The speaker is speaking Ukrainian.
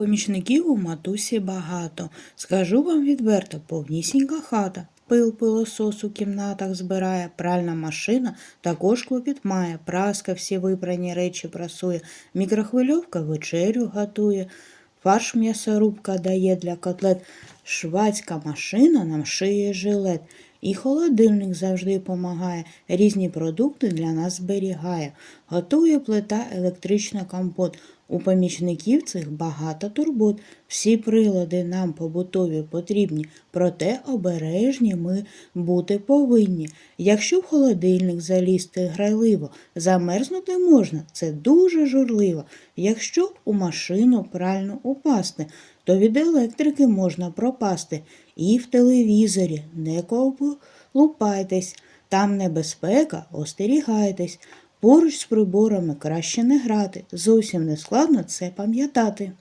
Помічників у матусі багато. Скажу вам відверто, повнісінька хата. Пил пилосос у кімнатах збирає, пральна машина також клопіт має, праска всі випрані речі прасує, мікрохвильовка вечерю готує, фарш м'ясорубка дає для котлет, швацька машина нам шиє жилет. І холодильник завжди помагає, різні продукти для нас зберігає. Готує плита електрична компот. У помічників цих багато турбот. Всі прилади нам побутові потрібні, проте обережні ми бути повинні. Якщо в холодильник залізти грайливо, замерзнути можна, це дуже журливо. Якщо у машину пральну упасти, то від електрики можна пропасти. І в телевізорі не колупайтесь, там небезпека, остерігайтесь. Поруч з приборами краще не грати, зовсім не складно це пам'ятати.